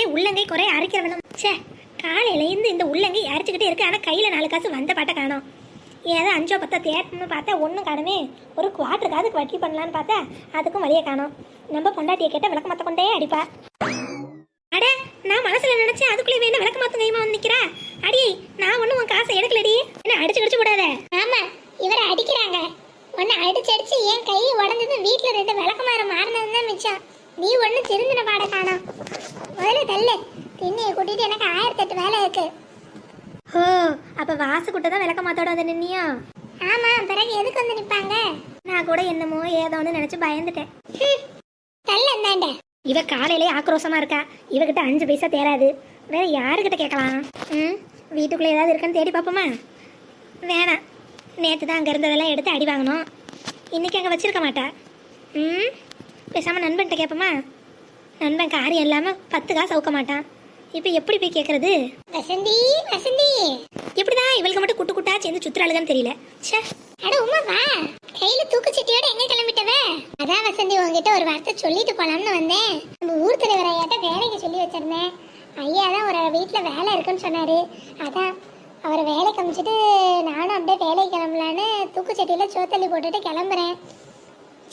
இருந்தே உள்ளங்கை குறை அரைக்கிறவனும். சே காலையில இருந்து இந்த உள்ளங்கை அரைச்சிக்கிட்டே இருக்கு. ஆனா கையில நாலு காசு வந்த பாட்டை காணும். ஏதோ அஞ்சோ பத்தோ தேட்டணும்னு பார்த்தா ஒன்றும் காணுமே. ஒரு குவாட்டருக்காவது வட்டி பண்ணலான்னு பார்த்தா அதுக்கும் வழியை காணும். நம்ம பொண்டாட்டியை கேட்ட விளக்க மாத்த கொண்டே அடிப்பா. அட நான் மனசுல நினைச்சேன் அதுக்குள்ளே வேணும் விளக்க மாத்த கைமா வந்து நிக்கிறா? அடி நான் ஒன்றும் உன் காசை எடுக்கலடி. என்ன அடிச்சு கடிச்சு கூடாத ஆமா இவரை அடிக்கிறாங்க. உன்னை அடிச்சு அடிச்சு என் கை உடஞ்சது வீட்டுல ரெண்டு விளக்கமாற மாறினது மிச்சம். நீ ஒண்ணு திருந்தின பாட காணோம். கூட்டிட்டு எனக்கு ஆயிரத்தி எட்டு வேலை இருக்கு. ஓ அப்ப வாசுக்குட்ட தான் விளக்க மாத்தோட வந்து நின்னியா? ஆமா பிறகு எதுக்கு வந்து நிப்பாங்க? நான் கூட என்னமோ ஏதோன்னு நினைச்சு பயந்துட்டேன். தள்ளு அந்தாண்ட. இவ காலையிலே ஆக்ரோஷமா இருக்கா? இவகிட்ட அஞ்சு பைசா தேராது. வேற யாருக்கிட்ட கேட்கலாம்? ம் வீட்டுக்குள்ள ஏதாவது இருக்கான்னு தேடி பார்ப்போமா? வேணாம். நேற்று தான் அங்கே இருந்ததெல்லாம் எடுத்து அடி வாங்கணும். இன்னைக்கு அங்கே வச்சிருக்க மாட்டா. ம் பேசாமல் நண்பன்கிட்ட கேட்போமா? நண்பன் காரியம் இல்லாமல் பத்து காசு அவுக்க மாட்டான். இப்போ எப்படி போய் கேட்கறது வசந்தி வசந்தி. எப்படிதான் இவளுக்கு மட்டும் குட்டு குட்டா சேர்ந்து சுத்துறாளுன்னு தெரியல. ச்சே. அட உமா வா. கையில தூக்குச்சட்டியோட எங்க கிளம்பிட்டவ? அதான் வசந்தி உங்ககிட்ட ஒரு வார்த்தை சொல்லிட்டு போலாம்னு வந்தேன். நம்ம ஊர் தலைவர் ஐயாட்ட வேலைக்கு சொல்லி வச்சிருந்தேன். ஐயா தான் ஒரு வீட்டுல வேலை இருக்குன்னு சொன்னாரு. அதான் அவரை வேலைக்கு அமிச்சிட்டு நானும் அப்படியே வேலைக்கு கிளம்பலான்னு தூக்குச்சட்டியில சோத்தள்ளி போட்டுட்டு கிளம்புறேன்.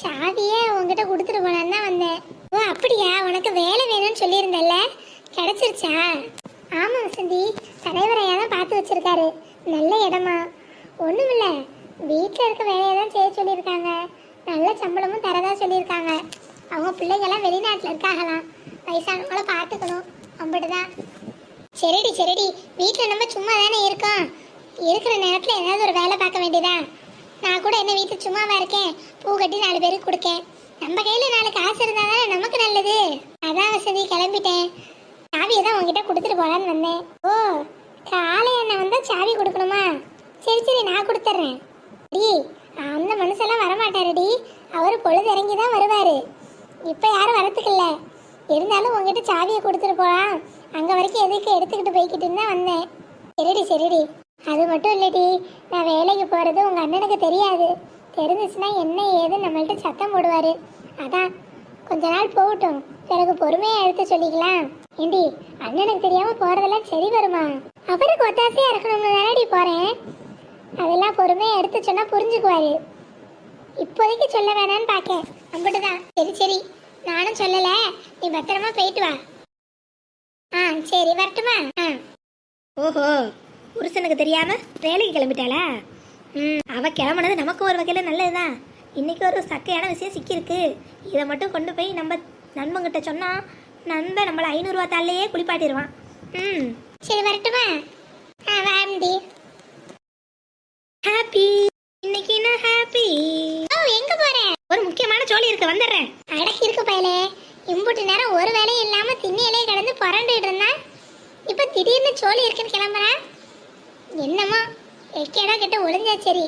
சாவியே உங்ககிட்ட கொடுத்துட்டு போலான்னு தான் வந்தேன். ஓ அப்படியா? உனக்கு வேலை வேணும்னு சொல்லியிருந்தல்ல? கிடைச்சிருச்சா? ஆமா வசந்தி. தலைவர் தான் பார்த்து வச்சிருக்காரு. நல்ல இடமா. ஒண்ணுமில்ல வீட்டில் இருக்க வேலையை தான் செய்ய சொல்லியிருக்காங்க. நல்ல சம்பளமும் தரதா சொல்லியிருக்காங்க. அவங்க பிள்ளைங்கெல்லாம் வெளிநாட்டில் இருக்காங்களாம். வயசானவங்கள பார்த்துக்கணும். அப்படிதான் தான் சரிடி சரிடி. வீட்டில் நம்ம சும்மா தானே இருக்கோம். இருக்கிற நேரத்தில் ஏதாவது ஒரு வேலை பார்க்க வேண்டியதா? நான் கூட என்ன வீட்டில் சும்மாவா இருக்கேன்? பூ கட்டி நாலு பேருக்கு கொடுக்கேன். நம்ம கையில் நாலு காசு இருந்தால் தானே நமக்கு நல்லது? அதான் வசதி கிளம்பிட்டேன். சாவியை தான் உங்ககிட்ட கொடுத்துட்டு போலான்னு வந்தேன். ஓ காலை என்ன வந்தா சாவி கொடுக்கணுமா? சரி சரி நான் கொடுத்துட்றேன். டி அந்த மனுஷெல்லாம் வரமாட்டாருடி. அவர் பொழுது இறங்கி தான் வருவார். இப்போ யாரும் வரத்துக்கில்ல. இருந்தாலும் உங்ககிட்ட சாவியை கொடுத்துட்டு போகலாம் அங்கே வரைக்கும் எதுக்கு எடுத்துக்கிட்டு போய்கிட்டுன்னு தான் வந்தேன். சரிடி சரிடி. அது மட்டும் இல்லடி. நான் வேலைக்கு போகிறது உங்கள் அண்ணனுக்கு தெரியாது. தெரிஞ்சிச்சுன்னா என்ன ஏதுன்னு நம்மள்கிட்ட சத்தம் போடுவார். அதான் கொஞ்ச நாள் போகட்டும். பிறகு பொறுமையா எடுத்து சொல்லிக்கலாம். ஏண்டி அண்ணனுக்கு தெரியாம போறதெல்லாம் சரி வருமா? அவருக்கு ஒத்தாசையா இருக்கணும்னு தானடி போறேன். அதெல்லாம் பொறுமையா எடுத்து சொன்னா புரிஞ்சுக்குவாரு. இப்போதைக்கு சொல்ல வேணாம்னு பார்க்கேன் அம்பிட்டுதான். சரி சரி. நானும் சொல்லல. நீ பத்திரமா போயிட்டு வா. ஆ சரி வரட்டுமா? ஆ. ஓஹோ புருஷனுக்கு தெரியாம வேலைக்கு கிளம்பிட்டாளா? ம். அவ கிளம்புனது நமக்கு ஒரு வகையில் நல்லதுதான். இன்னைக்கு ஒரு சக்கையான விஷயம் சிக்கியிருக்கு. இதை மட்டும் கொண்டு போய் நம்ம நண்பங்கிட்ட சொன்னோம் நண்பன் நம்மளை ஐநூறுரூவா தாள்லையே குளிப்பாட்டிடுவான் ம். சரி வரட்டுமா? ஆ ஹாப்பி இன்னைக்கு நான் ஹாப்பி ஓ எங்க போற? ஒரு முக்கியமான ஜோலி இருக்கு வந்துடுறேன். அடக்கி இருக்கு பயலே. இம்புட்டு நேரம் ஒரு வேலையும் இல்லாம திண்ணையிலே கிடந்து புரண்டுட்டு இருந்தா? இப்ப திடீர்னு சோழி இருக்குன்னு கிளம்புறேன் என்னமோ எக்கேடா கிட்ட ஒளிஞ்சா சரி.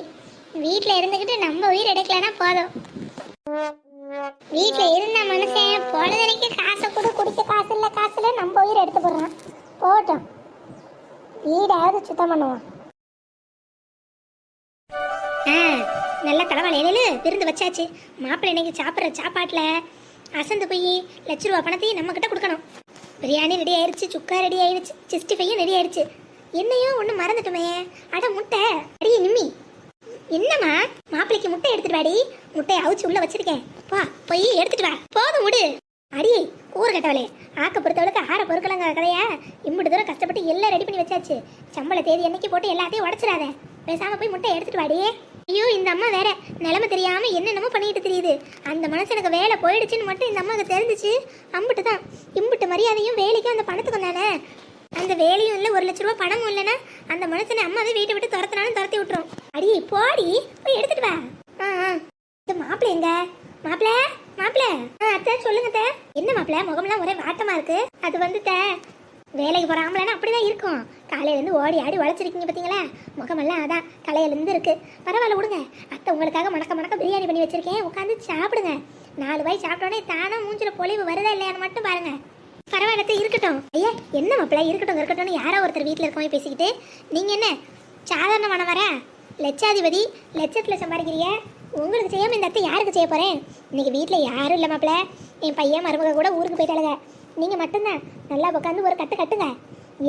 வீட்டில் இருந்துக்கிட்டு நம்ம உயிர் எடுக்கலனா போதும். வீட்டில் இருந்த மனுஷன் பொழுதனைக்கு காசை கொடு குடிக்க காசு இல்லை காசு இல்லை நம்ம உயிர் எடுத்து போடுறான். போட்டோம். வீடாவது சுத்தம் பண்ணுவோம். ஆ நல்ல தலைவலையில விருந்து வச்சாச்சு. மாப்பிள்ளை இன்னைக்கு சாப்பிட்ற சாப்பாட்டில் அசந்து போய் லட்ச ரூபா பணத்தையும் நம்ம கிட்ட கொடுக்கணும். பிரியாணி ரெடி ஆயிடுச்சு சுக்கா ரெடி ஆயிடுச்சு சிக்ஸ்டி ஃபைவும் ரெடி ஆயிடுச்சு என்னையும் ஒன்று மறந்துட்டுமே. அட முட்டை அடியே நிம்மி. என்னம்மா? மாப்பிளைக்கு முட்டை எடுத்துட்டு வாடி முட்டையை அவிச்சு உள்ள வச்சிருக்கேன். வா போய் எடுத்துட்டு வா. போதும் விடு. அடி ஊர் கட்டவளே. ஆக்க பொறுத்தவளுக்கு ஆற பொறுக்கலங்க கதைய இம்முட்டு தூரம் கஷ்டப்பட்டு எல்லாம் ரெடி பண்ணி வச்சாச்சு. சம்பள தேதி என்னைக்கு போட்டு எல்லாத்தையும் உடச்சிடாத. பேசாம போய் முட்டை எடுத்துட்டு வாடி. ஐயோ இந்த அம்மா வேற. நிலைமை தெரியாம என்னென்னமோ பண்ணிட்டு தெரியுது. அந்த மனுஷனுக்கு வேலை போயிடுச்சுன்னு மட்டும் இந்த அம்மாவுக்கு தெரிஞ்சிச்சு. அம்புட்டு தான் இம்புட்டு மரியாதையும் வேலைக்கும் அந்த பணத்துக்கும் தானே? அந்த வேலையும் இல்லை ஒரு லட்ச ரூபா பணமும் இல்லைன்னா அந்த மனுஷனை அம்மாவே வீட்டை விட்டு துரத்தினாலும் துரத்தி விட்டுரும். அடி போடி போய் எடுத்துட்டு வா. ஆ ஆ. இந்த மாப்பிள்ள எங்க? மாப்பிள்ள மாப்பிள்ள ஆ அத்தை சொல்லுங்க அத்தை. என்ன மாப்பிள்ள முகம்லாம் ஒரே வாட்டமா இருக்கு. அது வந்து வேலைக்கு போற ஆம்பளைனா அப்படிதான் இருக்கும். காலையிலேருந்து ஓடி ஆடி உழைச்சிருக்கீங்க பார்த்தீங்களா முகமெல்லாம் அதான் கலையிலேருந்து இருக்குது இருக்கு. பரவாயில்ல விடுங்க. அத்தை உங்களுக்காக மணக்க மணக்க பிரியாணி பண்ணி வச்சிருக்கேன். உட்காந்து சாப்பிடுங்க. நாலு வாய் சாப்பிட்டோன்னே தானா மூஞ்சில பொழிவு வருதா இல்லையான்னு மட்டும் பாருங்க. பரவாயில்லத்தை இருக்கட்டும். ஐயா என்ன மாப்பிள்ள இருக்கட்டும் இருக்கட்டும்னு யாரோ ஒருத்தர் வீட்டில் இருக்கவங்க பேசிக்கிட்டு நீங்கள் என்ன சாதாரணமான வர? லட்சாதிபதி லட்சத்தில் சம்பாதிக்கிறீங்க உங்களுக்கு செய்யாமல் இந்த அத்தை யாருக்கு செய்ய போகிறேன் இன்றைக்கி வீட்டில் யாரும் இல்லை மாப்பிள்ள. என் பையன் மருமக கூட ஊருக்கு போயிட்டாளுங்க. நீங்கள் மட்டும்தான் நல்லா உட்காந்து ஒரு கட்டு கட்டுங்க.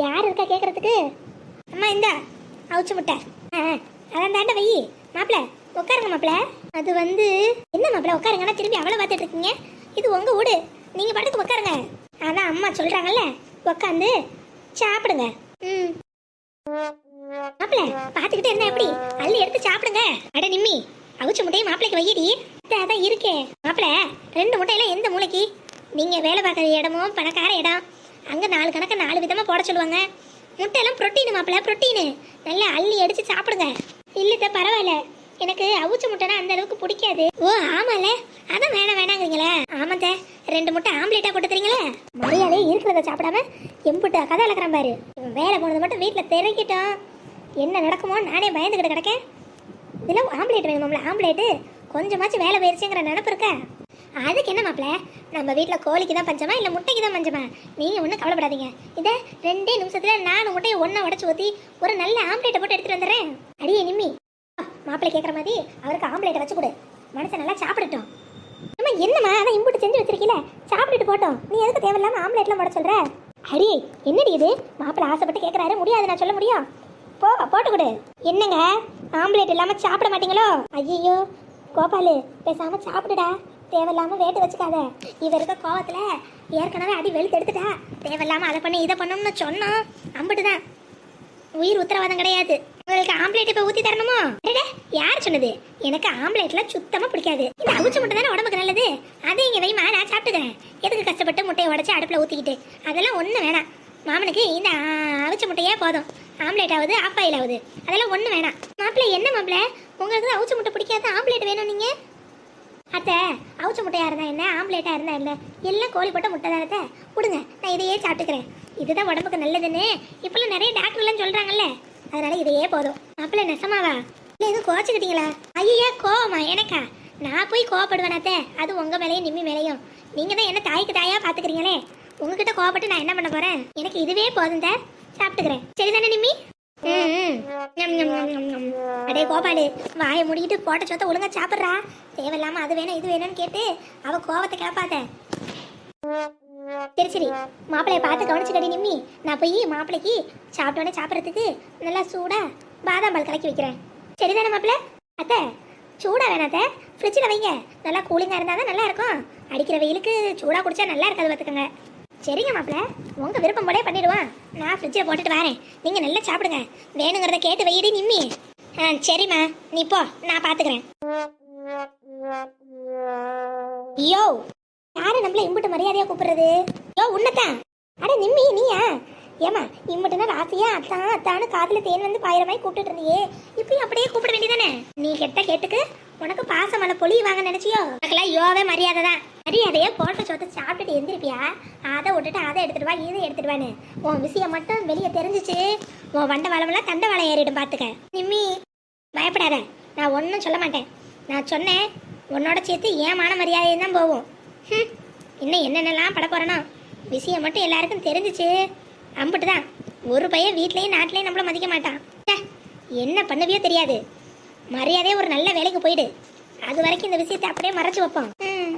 யார் இருக்கா கேட்குறதுக்கு அம்மா இந்தா அவுச்சு முட்டை. ஆ ஆ, அதான் தாண்ட வை. மாப்பிள உட்காருங்க மாப்பிள அது வந்து என்ன மாப்பிள உட்காருங்கன்னா திரும்பி அவ்வளோ பார்த்துட்டு இருக்கீங்க? இது உங்கள் வீடு நீங்கள் பாட்டுக்கு உட்காருங்க அதான் அம்மா சொல்றாங்கல்ல உட்காந்து சாப்பிடுங்க. ம். மாப்பிள பாத்துக்கிட்டே இருந்தா எப்படி? அள்ளி எடுத்து சாப்பிடுங்க. அட நிம்மி அவிச்ச முட்டையை மாப்பிளைக்கு வையடி. அதான் அதான் இருக்கே. மாப்பிள ரெண்டு முட்டையில எந்த மூளைக்கு? நீங்க வேலை பார்க்குற இடமும் பணக்கார இடம் அங்க நாலு கணக்க நாலு விதமா போட சொல்லுவாங்க. முட்டையெல்லாம் ப்ரோட்டீன் மாப்பிள ப்ரோட்டீனு நல்லா அள்ளி அடிச்சு சாப்பிடுங்க. இல்லத்த பரவாயில்ல. எனக்கு அவிச்ச முட்டைனா அந்த அளவுக்கு பிடிக்காது. ஓ ஆமால. அதான் வேணாம் வேணாங்கிறீங்களா. ஆமாத்த ரெண்டு முட்டை ஆம்லேட்டா போட்டு தரீங்களே? மரியாதையே இருக்கிறத சாப்பிடாம எம்புட்டு கதை அளக்குறான் பாரு. இவன் வேலை போனது மட்டும் வீட்டில் திறக்கிட்டோம் என்ன நடக்குமோ நானே பயந்துக்கிட்டு கிடக்கேன். இதில் ஆம்லேட் வேணுமாம்ல? ஆம்லேட்டு? கொஞ்சமாச்சும் வேலை போயிருச்சுங்கிற நினப்பு இருக்க? அதுக்கு என்ன மாப்பிள? நம்ம வீட்டில் கோழிக்கு தான் பஞ்சமா இல்லை முட்டைக்கு தான் பஞ்சமா? நீங்கள் ஒன்றும் கவலைப்படாதீங்க. இதை ரெண்டே நிமிஷத்தில் நாலு முட்டையை ஒன்றா உடச்சி ஊற்றி ஒரு நல்ல ஆம்லேட்டை போட்டு எடுத்துகிட்டு வந்துடுறேன். அடியே நிம்மி. மாப்பிள்ளை கேட்குற மாதிரி அவருக்கு ஆம்லேட்டை வச்சு கொடு. மனுஷன் நல்லா சாப்பிடட்டும். அம்மா என்னம்மா அதான் இம்புட்டு செஞ்சு வச்சிருக்கீல? சாப்பிட்டுட்டு போட்டோம். நீ எதுக்கு தேவையில்லாம ஆம்லேட்லாம் போட சொல்ற? அடி என்னடி இது? மாப்பிள்ளை ஆசைப்பட்டு கேட்குறாரு முடியாது நான் சொல்ல முடியும். போ போட்டு கொடு. என்னங்க? ஆம்லேட் இல்லாம சாப்பிட மாட்டீங்களோ? ஐயோ கோபாலு பேசாம சாப்பிடுடா. தேவையில்லாம வேட்டு வச்சுக்காத. இவ இருக்க கோவத்துல ஏற்கனவே அடி வெளுத்து எடுத்துட்டா. தேவையில்லாம அதை பண்ணி இதை பண்ணோம்னு சொன்னோம் அம்பிட்டுதான். உயிர் உத்தரவாதம் கிடையாது. உங்களுக்கு ஆம்லேட் இப்ப ஊத்தி தரணுமோ? யார் சொன்னது? எனக்கு ஆம்லேட்லாம் சுத்தமா பிடிக்காது. இந்த அவிச்ச முட்டை தானே உடம்புக்கு நல்லது? அதை இங்க வைமா நான் சாப்பிட்டுக்கிறேன். எதுக்கு கஷ்டப்பட்டு முட்டையை உடைச்சு அடுப்புல ஊத்திக்கிட்டு? அதெல்லாம் ஒண்ணு வேணாம். மாமனுக்கு இந்த அவிச்ச முட்டையே போதும். ஆம்லேட் ஆகுது ஆஃப் ஆயில் ஆகுது அதெல்லாம் ஒண்ணு வேணாம். மாப்பிள்ளை என்ன மாப்பிள்ளை? உங்களுக்கு தான் அவிச்ச முட்டை பிடிக்காத ஆம்லேட் வேணும் நீங்க? அத்தை அவிச்ச முட்டையா இருந்தா என்ன? ஆம்லேட்டா இருந்தா என்ன? எல்லாம் கோழி போட்ட முட்டை தானே அத்தை? விடுங்க நான் இதையே சாப்பிட்டுக்கிறேன். இதுதான் உடம்புக்கு நல்லதுன்னு இப்பெல்லாம் நிறைய டாக்டர்லாம் சொல்றாங்கல்ல. அதனால இதையே போதும். மாப்பிள்ள நெசமாவா? இல்லை எதுவும் கோச்சுக்கிட்டீங்களா? ஐயா கோவமா? எனக்கா? நான் போய் கோவப்படுவேன் அது உங்க மேலேயும் நிம்மி மேலேயும். நீங்க தான் என்ன தாய்க்கு தாயா பாத்துக்கிறீங்களே? உங்ககிட்ட கோவப்பட்டு நான் என்ன பண்ண போறேன்? எனக்கு இதுவே போதும் தான் சாப்பிட்டுக்கிறேன். சரிதானே நிம்மி? அடே கோபாலு வாயை முடிக்கிட்டு போட்ட சொத்த ஒழுங்கா சாப்பிட்றா. தேவையில்லாம அது வேணும் இது வேணும்னு கேட்டு அவ கோவத்தை கேட்பாத சரி சரி. மாப்பிள்ளைய பார்த்து கவனிச்சுக்கடி நிம்மி. நான் போய் மாப்பிளைக்கு சாப்பிட்டோன்னே சாப்பிட்றதுக்கு நல்லா சூடா பாதாம் பால் கலக்கி வைக்கிறேன். சரிதானே மாப்பிள்ள? அத்தை சூடாக வேணாத்த ஃப்ரிட்ஜில் வைங்க. நல்லா கூலிங்காக இருந்தால் தான் நல்லா இருக்கும் அடிக்கிற வெயிலுக்கு சூடாக குடிச்சா நல்லா இருக்காது பார்த்துக்கோங்க. சரிங்க மாப்பிள்ள. உங்கள் விருப்பம் போலே பண்ணிடுவான் நான் ஃப்ரிட்ஜில் போட்டுட்டு வரேன். நீங்கள் நல்லா சாப்பிடுங்க. வேணுங்கிறத கேட்டு வெயிடி நிம்மி. ஆ சரிம்மா. நீ போ. நான் பார்த்துக்கிறேன். யோ! யாரு நம்மள இம்புட்டு மரியாதையா கூப்பிடுறது? யோ உன்னதான் அட நிம்மி நீயா? ஏமா இம்புட்டுனா ராசியா அத்தான் அத்தானு காதுல தேன் வந்து பாயிர மாதிரி கூப்பிட்டு இருந்தியே. இப்பயும் அப்படியே கூப்பிட வேண்டியதானே நீ கெட்ட கேட்டுக்கு உனக்கு பாசமலை பொழி வாங்க நினைச்சியோ? எனக்குலாம் யோவே மரியாதை தான் மரியாதையே போட்ட சோத்த சாப்பிட்டுட்டு எழுந்திருப்பியா அதை விட்டுட்டு அதை எடுத்துட்டு வா இதை எடுத்துட்டு வான்னு. உன் விஷயம் மட்டும் வெளியே தெரிஞ்சிச்சு. உன் வண்ட வளமெல்லாம் தண்டை வளம் ஏறிடும் பார்த்துக்க நிம்மி பயப்படாத. நான் ஒன்றும் சொல்ல மாட்டேன். நான் சொன்னேன் உன்னோட சேர்த்து ஏன் மான மரியாதையும் தான் போகும். இன்னும் என்னென்னலாம் பட போகிறேன்னா விஷயம் மட்டும் எல்லாருக்கும் தெரிஞ்சிச்சு. அம்பிட்டு தான். ஒரு பையன் வீட்லேயும் நாட்டிலையும் நம்மள மதிக்க மாட்டான். என்ன பண்ணுவியோ தெரியாது. மரியாதையே ஒரு நல்ல வேலைக்கு போயிடு. அது வரைக்கும் இந்த விஷயத்தை அப்படியே மறைச்சு வைப்போம். ம்.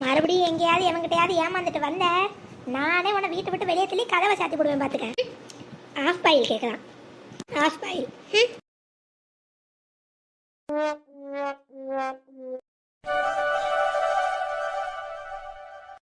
மறுபடியும் எங்கேயாவது எவங்கிட்டையாவது ஏமாந்துட்டு வந்த நானே உன்னை வீட்டை விட்டு வெளியே தள்ளி கதவை சாத்தி போடுவேன் பார்த்துக்க ஆஃப் பாயில் கேட்கலாம் ஆஃப் பாயில் ம்